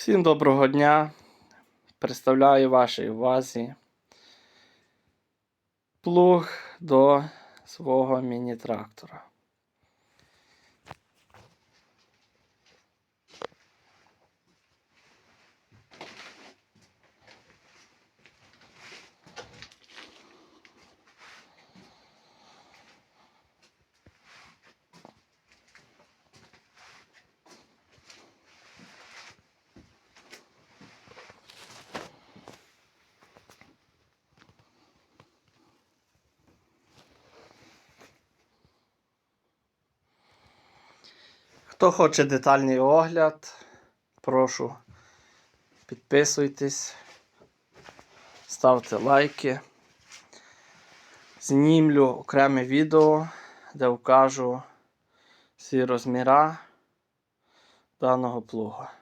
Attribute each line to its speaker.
Speaker 1: Всім доброго дня. Представляю вашій увазі плуг до свого міні-трактора. Хто хоче детальний огляд, прошу підписуйтесь, ставте лайки. Знімлю окреме відео, де вкажу всі розміра даного плуга.